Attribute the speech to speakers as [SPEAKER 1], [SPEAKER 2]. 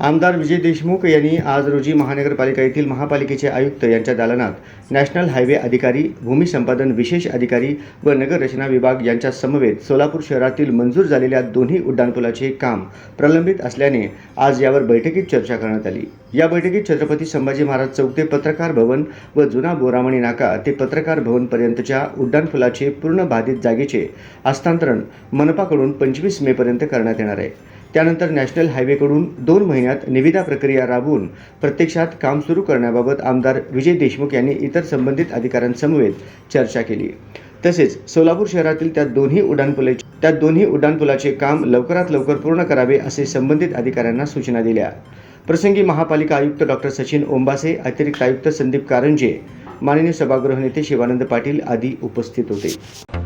[SPEAKER 1] आमदार विजय देशमुख यांनी आज रोजी महानगरपालिका येथील महापालिकेचे आयुक्त यांच्या दालनात नॅशनल हायवे अधिकारी भूमी संपादन विशेष अधिकारी व नगररचना विभाग यांच्या समवेत सोलापूर शहरातील मंजूर झालेल्या दोन्ही उड्डाणपुलाचे काम प्रलंबित असल्याने आज यावर बैठकीत चर्चा करण्यात आली. या बैठकीत छत्रपती संभाजी महाराज चौक ते पत्रकार भवन व जुना बोरामणी नाका ते पत्रकार भवनपर्यंतच्या उड्डाणपुलाचे पूर्ण बाधित जागेचे हस्तांतरण मनपाकडून पंचवीस मेपर्यंत करण्यात येणार आहे. त्यानंतर नॅशनल हायवेकडून दोन महिन्यात निविदा प्रक्रिया राबवून प्रत्यक्षात काम सुरू करण्याबाबत आमदार विजय देशमुख यांनी इतर संबंधित अधिकाऱ्यांसमवेत चर्चा केली. तसेच सोलापूर शहरातील त्या दोन्ही उड्डाणपुलाचे त्या दोन्ही उड्डाणपुलाचे काम लवकरात लवकर पूर्ण करावे असे संबंधित अधिकाऱ्यांना सूचना दिल्या. प्रसंगी महापालिका आयुक्त डॉक्टर सचिन ओंबासे अतिरिक्त आयुक्त संदीप कारंजे माननीय सभागृह नेते शिवानंद पाटील आदी उपस्थित होते.